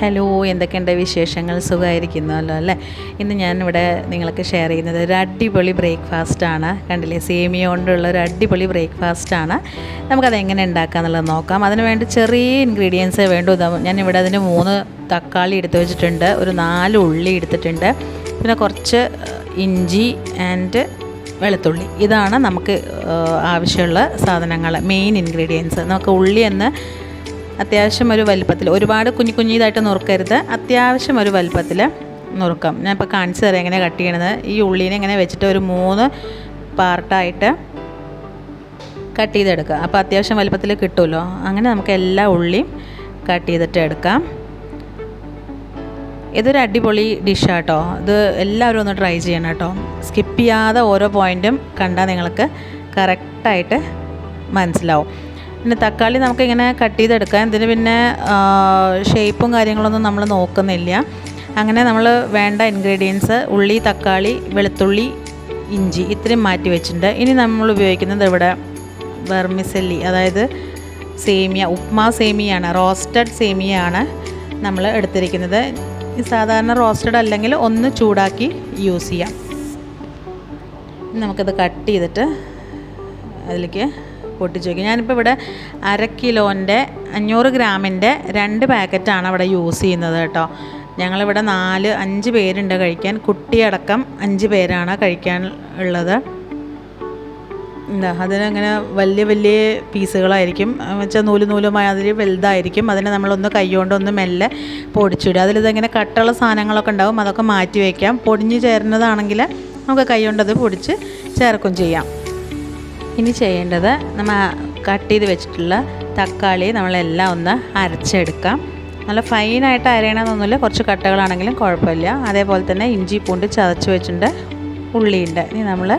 Hello എന്തൊക്കെയുണ്ട് വിശേഷങ്ങൾ? സുഖമായിരിക്കുന്നല്ലോ അല്ലേ? ഇന്ന് ഞാനിവിടെ നിങ്ങൾക്ക് ഷെയർ ചെയ്യുന്നത് ഒരു അടിപൊളി ബ്രേക്ക്ഫാസ്റ്റാണ് കണ്ടില്ലേ സേമിയ കൊണ്ടുള്ള ഒരു അടിപൊളി ബ്രേക്ക്ഫാസ്റ്റാണ് നമുക്കത് എങ്ങനെ ഉണ്ടാക്കാമെന്നുള്ളത് നോക്കാം. അതിന് വേണ്ടി ചെറിയ ഇൻഗ്രീഡിയൻസേ വേണ്ടൂ. ഞാൻ ഇവിടെ അതിന് മൂന്ന് തക്കാളി എടുത്ത് വെച്ചിട്ടുണ്ട്. ഒരു നാല് ഉള്ളി എടുത്തിട്ടുണ്ട്. പിന്നെ കുറച്ച് ഇഞ്ചി ആൻഡ് വെളുത്തുള്ളി. ഇതാണ് നമുക്ക് ആവശ്യമുള്ള സാധനങ്ങൾ മെയിൻ ഇൻഗ്രീഡിയൻസ് നമുക്ക് ഉള്ളി എന്ന് അത്യാവശ്യം ഒരു വലുപ്പത്തിൽ. ഒരുപാട് കുഞ്ഞു കുഞ്ഞിതായിട്ട് നുറുക്കരുത്. അത്യാവശ്യം ഒരു വലുപ്പത്തിൽ നുറുക്കാം. ഞാൻ ഇപ്പോൾ കാണിച്ചു തരാം എങ്ങനെ കട്ട് ചെയ്യണത്. ഈ ഉള്ളീനെ ഇങ്ങനെ വെച്ചിട്ട് ഒരു മൂന്ന് പാർട്ടായിട്ട് കട്ട് ചെയ്തെടുക്കുക. അപ്പോൾ അത്യാവശ്യം വലുപ്പത്തിൽ കിട്ടുമല്ലോ. അങ്ങനെ നമുക്ക് എല്ലാ ഉള്ളിയും കട്ട് ചെയ്തിട്ട് എടുക്കാം. ഇതൊരു അടിപൊളി ഡിഷാട്ടോ. ഇത് എല്ലാവരും ഒന്ന് ട്രൈ ചെയ്യണം കേട്ടോ. സ്കിപ്പ് ചെയ്യാതെ ഓരോ പോയിന്റും കണ്ടാൽ നിങ്ങൾക്ക് കറക്റ്റായിട്ട് മനസ്സിലാവും. പിന്നെ തക്കാളി നമുക്കിങ്ങനെ കട്ട് ചെയ്തെടുക്കാം. ഇതിന് പിന്നെ ഷേപ്പും കാര്യങ്ങളൊന്നും നമ്മൾ നോക്കുന്നില്ല. അങ്ങനെ നമ്മൾ വേണ്ട ഇൻഗ്രീഡിയൻസ് ഉള്ളി തക്കാളി വെളുത്തുള്ളി ഇഞ്ചി ഇത്രയും മാറ്റി വെച്ചിട്ടുണ്ട്. ഇനി നമ്മൾ ഉപയോഗിക്കുന്നത് ഇവിടെ വെർമിസെല്ലി അതായത് സേമിയ ഉപ്മാ സേമിയാണ് റോസ്റ്റഡ് സേമിയയാണ് നമ്മൾ എടുത്തിരിക്കുന്നത്. സാധാരണ റോസ്റ്റഡ് അല്ലെങ്കിൽ ഒന്ന് ചൂടാക്കി യൂസ് ചെയ്യാം. നമുക്കത് കട്ട് ചെയ്തിട്ട് അതിലേക്ക് പൊട്ടിച്ച് വയ്ക്കും ഞാനിപ്പോൾ ഇവിടെ അര കിലോന്റെ അഞ്ഞൂറ് ഗ്രാമിന്റെ രണ്ട് പാക്കറ്റാണ് അവിടെ യൂസ് ചെയ്യുന്നത് കേട്ടോ. ഞങ്ങളിവിടെ നാല് അഞ്ച് പേരുണ്ട് കഴിക്കാൻ. കുട്ടിയടക്കം അഞ്ച് പേരാണ് കഴിക്കാൻ ഉള്ളത്. എന്താ അതിനങ്ങനെ വലിയ വലിയ പീസുകളായിരിക്കും. വെച്ചാൽ നൂൽ നൂലുമായി അതിൽ വലുതായിരിക്കും. അതിനെ നമ്മളൊന്ന് കൈകൊണ്ടൊന്ന് മെല്ലെ പൊടിച്ചിടുക. അതിലിതിങ്ങനെ കട്ടുള്ള സാധനങ്ങളൊക്കെ ഉണ്ടാവും. അതൊക്കെ മാറ്റി വയ്ക്കാം പൊടിഞ്ഞ് ചേരുന്നതാണെങ്കിൽ നമുക്ക് കൈകൊണ്ടത് പൊടിച്ച് ചേർക്കും ചെയ്യാം. ഇനി ചെയ്യേണ്ടത് നമ്മൾ കട്ട് ചെയ്ത് വെച്ചിട്ടുള്ള തക്കാളി നമ്മളെല്ലാം ഒന്ന് അരച്ചെടുക്കാം. നല്ല ഫൈനായിട്ട് അരയണമെന്നൊന്നുമില്ല കുറച്ച് കട്ടകളാണെങ്കിലും കുഴപ്പമില്ല. അതേപോലെ തന്നെ ഇഞ്ചി പൂണ്ട് ചതച്ച് വെച്ചിട്ടുണ്ട് ഉള്ളിയുണ്ട്. ഇനി നമ്മൾ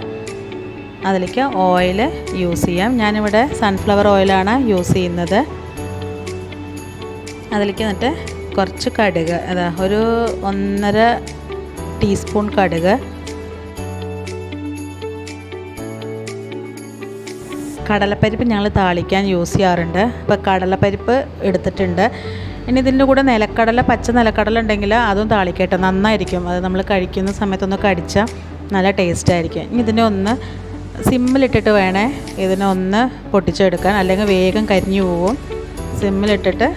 അതിലേക്ക് ഓയിൽ യൂസ് ചെയ്യാം. ഞാനിവിടെ സൺഫ്ലവർ ഓയിലാണ് യൂസ് ചെയ്യുന്നത്. അതിലേക്ക് എന്നിട്ട് കുറച്ച് കടുക് അതാ ഒരു ഒന്നര ടീസ്പൂൺ കടുക് കടലപ്പരിപ്പ് ഞങ്ങൾ താളിക്കാൻ യൂസ് ചെയ്യാറുണ്ട്. ഇപ്പോൾ കടലപ്പരിപ്പ് എടുത്തിട്ടുണ്ട്. ഇനി ഇതിന്റെ കൂടെ നിലക്കടല പച്ച നിലക്കടല ഉണ്ടെങ്കിൽ അതും താളിക്കട്ടെ. നന്നായിരിക്കും. അത് നമ്മൾ കഴിക്കുന്ന സമയത്തൊന്ന് കടിച്ചാൽ നല്ല ടേസ്റ്റ് ആയിരിക്കും. ഇനി ഇതിനെ ഒന്ന് സിമ്മിലിട്ടിട്ട് വേണേ ഇതിനെ ഒന്ന് പൊട്ടിച്ചെടുക്കാൻ. അല്ലെങ്കിൽ വേഗം കരിഞ്ഞു പോവും. സിമ്മിലിട്ടിട്ട്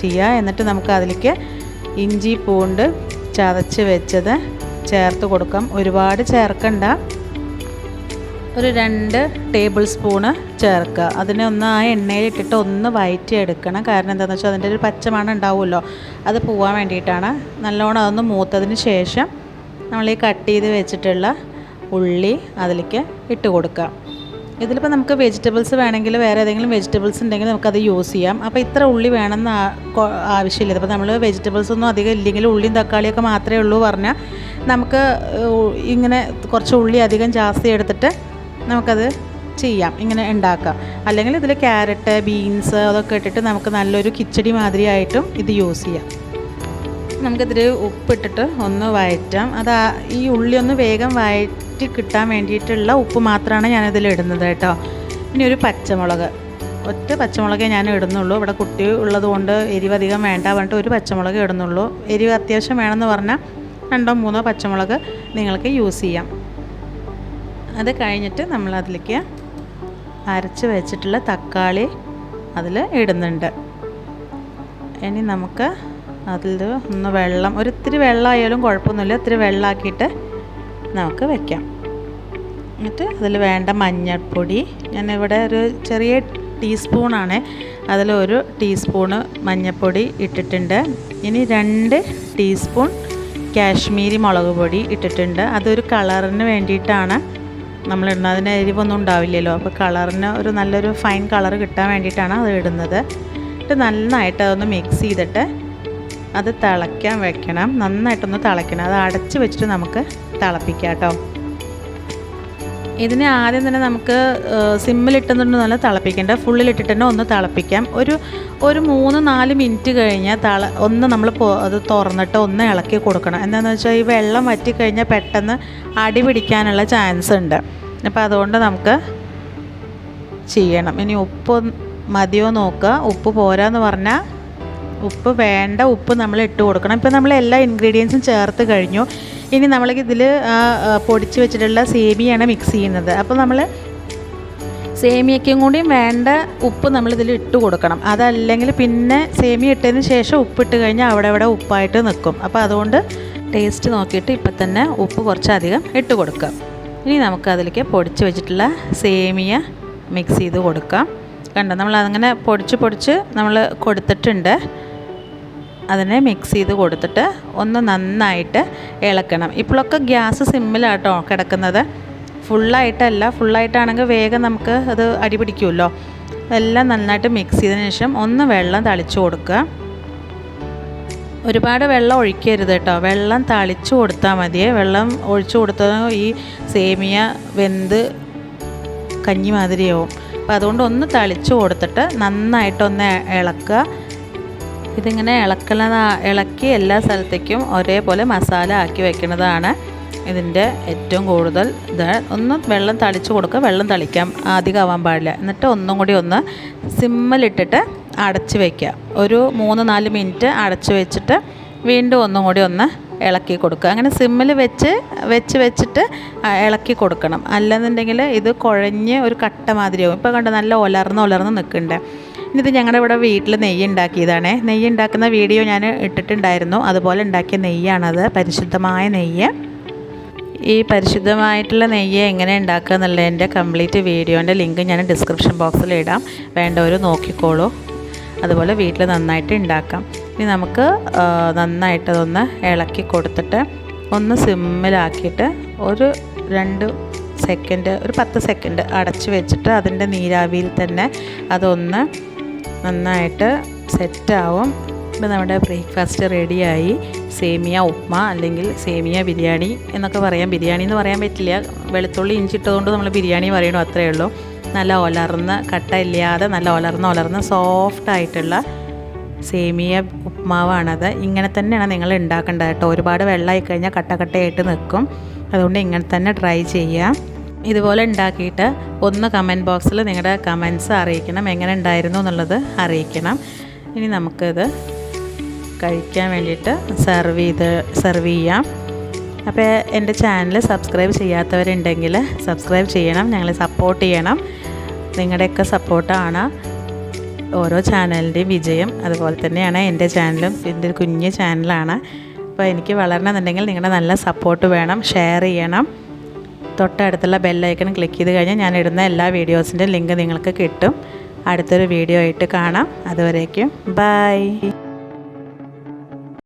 ചെയ്യുക എന്നിട്ട് നമുക്ക് അതിലേക്ക് ഇഞ്ചി പൂണ്ട് ചതച്ച് വെച്ചത് ചേർത്ത് കൊടുക്കാം. ഒരുപാട് ചേർക്കണ്ട. ഒരു രണ്ട് ടേബിൾ സ്പൂണ് ചേർക്കുക. അതിനെ ഒന്ന് ആ എണ്ണയിലിട്ടിട്ട് ഒന്ന് വയറ്റി എടുക്കണം കാരണം എന്താണെന്ന് വെച്ചാൽ അതിന്റെ ഒരു പച്ചമണം ഉണ്ടാവുമല്ലോ. അത് പോവാൻ വേണ്ടിയിട്ടാണ്. നല്ലോണം അതൊന്ന് മൂത്തതിന് ശേഷം നമ്മൾ ഈ കട്ട് ചെയ്ത് വെച്ചിട്ടുള്ള ഉള്ളി അതിലേക്ക് ഇട്ട് കൊടുക്കുക. ഇതിലിപ്പോൾ നമുക്ക് വെജിറ്റബിൾസ് വേണമെങ്കിൽ വേറെ ഏതെങ്കിലും വെജിറ്റബിൾസ് ഉണ്ടെങ്കിൽ നമുക്കത് യൂസ് ചെയ്യാം. അപ്പോൾ ഇത്ര ഉള്ളി വേണമെന്ന് ആവശ്യമില്ല. അപ്പോൾ നമ്മൾ വെജിറ്റബിൾസ് ഒന്നും അധികം ഇല്ലെങ്കിൽ ഉള്ളിയും തക്കാളിയൊക്കെ മാത്രമേ ഉള്ളൂ പറഞ്ഞാൽ നമുക്ക് ഇങ്ങനെ കുറച്ച് ഉള്ളി അധികം ജാസ്തി എടുത്തിട്ട് നമുക്കത് ചെയ്യാം. ഇങ്ങനെ ഉണ്ടാക്കാം. അല്ലെങ്കിൽ ഇതിൽ ക്യാരറ്റ് ബീൻസ് അതൊക്കെ ഇട്ടിട്ട് നമുക്ക് നല്ലൊരു കിച്ചടി മാതിരിയായിട്ടും ഇത് യൂസ് ചെയ്യാം. നമുക്കിതിൽ ഉപ്പിട്ടിട്ട് ഒന്ന് വഴറ്റാം. അത് ഈ ഉള്ളി ഒന്ന് വേഗം വഴറ്റി കിട്ടാൻ വേണ്ടിയിട്ടുള്ള ഉപ്പ് മാത്രമാണ് ഞാനിതിൽ ഇടുന്നത് കേട്ടോ. പിന്നെ ഒരു പച്ചമുളക്. ഒറ്റ പച്ചമുളകേ ഞാൻ ഇടുന്നുള്ളൂ. ഇവിടെ കുട്ടി ഉള്ളത് കൊണ്ട് എരിവ് അധികം വേണ്ട പറഞ്ഞിട്ട് ഒരു പച്ചമുളക് ഇടുന്നുള്ളൂ. എരിവ് അത്യാവശ്യം വേണമെന്ന് പറഞ്ഞാൽ രണ്ടോ മൂന്നോ പച്ചമുളക് നിങ്ങൾക്ക് യൂസ് ചെയ്യാം. അത് കഴിഞ്ഞിട്ട് നമ്മൾ അതിലേക്ക് അരച്ച് വെച്ചിട്ടുള്ള തക്കാളി അതിൽ ഇടുന്നുണ്ട്. ഇനി നമുക്ക് അതിൽ ഒന്ന് വെള്ളം ഒരു ഇത്തിരി വെള്ളമായാലും കുഴപ്പമൊന്നുമില്ല ഇത്തിരി വെള്ളമാക്കിയിട്ട് നമുക്ക് വെക്കാം. എന്നിട്ട് അതിൽ വേണ്ട മഞ്ഞൾപ്പൊടി ഞാനിവിടെ ഒരു ചെറിയ ടീസ്പൂണാണ് അതിലൊരു ടീസ്പൂണ് മഞ്ഞൾപ്പൊടി ഇട്ടിട്ടുണ്ട്. ഇനി രണ്ട് ടീസ്പൂൺ കാശ്മീരി മുളക് പൊടി ഇട്ടിട്ടുണ്ട്. അതൊരു കളറിന് വേണ്ടിയിട്ടാണ് നമ്മൾ അതിന് എരിവൊന്നും ഉണ്ടാവില്ലല്ലോ. അപ്പോൾ കളറിന് ഒരു നല്ലൊരു ഫൈൻ കളർ കിട്ടാൻ വേണ്ടിയിട്ടാണ് അത് ഇടുന്നത്. എന്നിട്ട് നന്നായിട്ട് അതൊന്ന് മിക്സ് ചെയ്തിട്ട് അത് തിളയ്ക്കാൻ വെക്കണം. നന്നായിട്ടൊന്ന് തിളയ്ക്കണം. അത് അടച്ച് വെച്ചിട്ട് നമുക്ക് തിളപ്പിക്കാം കേട്ടോ. ഇതിനെ ആദ്യം തന്നെ നമുക്ക് സിമ്മിലിട്ടുന്നുണ്ട് നല്ല തിളപ്പിക്കേണ്ട ഫുള്ളിലിട്ടിട്ട് തന്നെ ഒന്ന് തിളപ്പിക്കാം. ഒരു ഒരു മൂന്ന് നാല് മിനിറ്റ് കഴിഞ്ഞാൽ തള ഒന്ന് നമ്മൾ അത് തുറന്നിട്ട് ഒന്ന് ഇളക്കി കൊടുക്കണം. എന്താണെന്ന് വെച്ചാൽ ഈ വെള്ളം വറ്റിക്കഴിഞ്ഞാൽ പെട്ടെന്ന് അടി പിടിക്കാനുള്ള ചാൻസ് ഉണ്ട്. അപ്പോൾ അതുകൊണ്ട് നമുക്ക് ചെയ്യണം. ഇനി ഉപ്പ് മതിയോ നോക്കുക. ഉപ്പ് പോരാന്ന് പറഞ്ഞാൽ ഉപ്പ് വേണ്ട ഉപ്പ് നമ്മൾ ഇട്ട് കൊടുക്കണം. ഇപ്പോൾ നമ്മൾ എല്ലാ ഇൻഗ്രീഡിയൻസും ചേർത്ത് കഴിഞ്ഞു. ഇനി നമ്മൾ ഇതിൽ പൊടിച്ച് വെച്ചിട്ടുള്ള സേമിയാണ് മിക്സ് ചെയ്യുന്നത്. അപ്പോൾ നമ്മൾ സേമിയയ്ക്കും കൂടിയും വേണ്ട ഉപ്പ് നമ്മളിതിൽ ഇട്ട് കൊടുക്കണം. അതല്ലെങ്കിൽ പിന്നെ സേമിയ ഇട്ടതിന് ശേഷം ഉപ്പ് ഇട്ട് കഴിഞ്ഞാൽ അവിടെ അവിടെ ഉപ്പായിട്ട് നിൽക്കും. അപ്പോൾ അതുകൊണ്ട് ടേസ്റ്റ് നോക്കിയിട്ട് ഇപ്പം തന്നെ ഉപ്പ് കുറച്ചധികം ഇട്ട് കൊടുക്കാം ഇനി നമുക്ക് അതിലേക്ക് പൊടിച്ച് വെച്ചിട്ടുള്ള സേമിയ മിക്സ് ചെയ്ത് കൊടുക്കാം. കണ്ടോ? നമ്മൾ അങ്ങനെ പൊടിച്ച് പൊടിച്ച് നമ്മൾ കൊടുത്തിട്ടുണ്ട്. അതിനെ മിക്സ് ചെയ്ത് കൊടുത്തിട്ട് ഒന്ന് നന്നായിട്ട് ഇളക്കണം. ഇപ്പോഴൊക്കെ ഗ്യാസ് സിമ്മിലാട്ടോ കിടക്കുന്നത്. ഫുള്ളായിട്ടല്ല ഫുള്ളായിട്ടാണെങ്കിൽ വേഗം നമുക്ക് അത് അടിപിടിക്കുമല്ലോ എല്ലാം നന്നായിട്ട് മിക്സ് ചെയ്തതിന് ശേഷം ഒന്ന് വെള്ളം തളിച്ചു കൊടുക്കുക. ഒരുപാട് വെള്ളം ഒഴിക്കരുത് കേട്ടോ വെള്ളം തളിച്ചു കൊടുത്താൽ മതിയേ. വെള്ളം ഒഴിച്ചു കൊടുത്താൽ ഈ സേമിയ വെന്ത് കഞ്ഞി മാതിരിയാവും അപ്പോൾ അതുകൊണ്ട് ഒന്ന് തളിച്ചു കൊടുത്തിട്ട് നന്നായിട്ടൊന്ന് ഇളക്കുക. ഇതിങ്ങനെ ഇളക്കുന്ന ഇളക്കി എല്ലാ സ്ഥലത്തേക്കും ഒരേപോലെ മസാല ആക്കി വെക്കുന്നതാണ് ഇതിന്റെ ഏറ്റവും കൂടുതൽ ഇത്. ഒന്ന് വെള്ളം തളിച്ച് കൊടുക്കുക വെള്ളം തളിക്കാം. അധികമാവാൻ പാടില്ല. എന്നിട്ട് ഒന്നും കൂടി ഒന്ന് സിമ്മലിട്ടിട്ട് അടച്ചു വയ്ക്കുക ഒരു മൂന്ന് നാല് മിനിറ്റ് അടച്ച് വെച്ചിട്ട് വീണ്ടും ഒന്നും കൂടി ഒന്ന് ഇളക്കി കൊടുക്കുക. അങ്ങനെ സിമ്മിൽ വെച്ച് വെച്ച് വെച്ചിട്ട് ഇളക്കി കൊടുക്കണം. അല്ലെന്നുണ്ടെങ്കിൽ ഇത് കുഴഞ്ഞ് ഒരു കട്ട മാതിരിയാവും. ഇപ്പോൾ കണ്ട് നല്ല ഉലർന്ന് ഉലർന്ന് നിൽക്കുന്നുണ്ട്. ഇത് ഞങ്ങളുടെ ഇവിടെ വീട്ടിൽ നെയ്യ് ഉണ്ടാക്കിയതാണ്. നെയ്യ് ഉണ്ടാക്കുന്ന വീഡിയോ ഞാൻ ഇട്ടിട്ടുണ്ടായിരുന്നു. അതുപോലെ ഉണ്ടാക്കിയ നെയ്യാണത്. പരിശുദ്ധമായ നെയ്യ്. ഈ പരിശുദ്ധമായിട്ടുള്ള നെയ്യ് എങ്ങനെ ഉണ്ടാക്കുക എന്നുള്ളതിന്റെ കംപ്ലീറ്റ് വീഡിയോന്റെ ലിങ്ക് ഞാൻ ഡിസ്ക്രിപ്ഷൻ ബോക്സിൽ ഇടാം. വേണ്ടവർ നോക്കിക്കോളൂ. അതുപോലെ വീട്ടിൽ നന്നായിട്ട് ഉണ്ടാക്കാം. ഇനി നമുക്ക് നന്നായിട്ടതൊന്ന് ഇളക്കി കൊടുത്തിട്ട് ഒന്ന് സിമ്മിലാക്കിയിട്ട് ഒരു രണ്ട് സെക്കൻഡ് ഒരു പത്ത് സെക്കൻഡ് അടച്ചു വെച്ചിട്ട് അതിന്റെ നീരാവിയിൽ തന്നെ അതൊന്ന് നന്നായിട്ട് സെറ്റാവും. ഇപ്പം നമ്മുടെ ബ്രേക്ക്ഫാസ്റ്റ് റെഡിയായി. സേമിയ ഉപ്മ അല്ലെങ്കിൽ സേമിയ ബിരിയാണി എന്നൊക്കെ പറയാം. ബിരിയാണി എന്ന് പറയാൻ പറ്റില്ല. വെളുത്തുള്ളി ഇഞ്ചിട്ടതുകൊണ്ട് നമ്മൾ ബിരിയാണി പറയണു അത്രയേ ഉള്ളൂ. നല്ല ഒലർന്ന് കട്ട ഇല്ലാതെ നല്ല ഒലർന്ന് ഒലർന്ന് സോഫ്റ്റ് ആയിട്ടുള്ള സേമിയ ഉപ്മാവാണത്. ഇങ്ങനെ തന്നെയാണ് നിങ്ങൾ ഉണ്ടാക്കേണ്ടത് കേട്ടോ. ഒരുപാട് വെള്ളമായി കഴിഞ്ഞാൽ കട്ട കട്ടയായിട്ട് നിൽക്കും. അതുകൊണ്ട് ഇങ്ങനെ തന്നെ ട്രൈ ചെയ്യാം ഇതുപോലെ ഉണ്ടാക്കിയിട്ട് ഒന്ന് കമന്റ് ബോക്സിൽ നിങ്ങളുടെ കമൻസ് അറിയിക്കണം. എങ്ങനെ ഉണ്ടായിരുന്നു എന്നുള്ളത് അറിയിക്കണം. ഇനി നമുക്കിത് കഴിക്കാൻ വേണ്ടിയിട്ട് സെർവ് ചെയ്ത് സെർവ് ചെയ്യാം. അപ്പോൾ എന്റെ ചാനൽ സബ്സ്ക്രൈബ് ചെയ്യാത്തവരുണ്ടെങ്കിൽ സബ്സ്ക്രൈബ് ചെയ്യണം. ഞങ്ങളെ സപ്പോർട്ട് ചെയ്യണം. നിങ്ങളുടെയൊക്കെ സപ്പോർട്ടാണ് ഓരോ ചാനലിന്റെയും വിജയം. അതുപോലെ തന്നെയാണ് എന്റെ ചാനലും എന്റെ ഒരു കുഞ്ഞ് ചാനലാണ് അപ്പോൾ എനിക്ക് വളരണമെന്നുണ്ടെങ്കിൽ നിങ്ങളുടെ നല്ല സപ്പോർട്ട് വേണം ഷെയർ ചെയ്യണം. തൊട്ടടുത്തുള്ള ബെല്ലൈക്കൺ ക്ലിക്ക് ചെയ്ത് കഴിഞ്ഞാൽ ഞാൻ ഇടുന്ന എല്ലാ വീഡിയോസിന്റെ ലിങ്ക് നിങ്ങൾക്ക് കിട്ടും. അടുത്തൊരു വീഡിയോ ആയിട്ട് കാണാം. അതുവരേക്കും ബൈ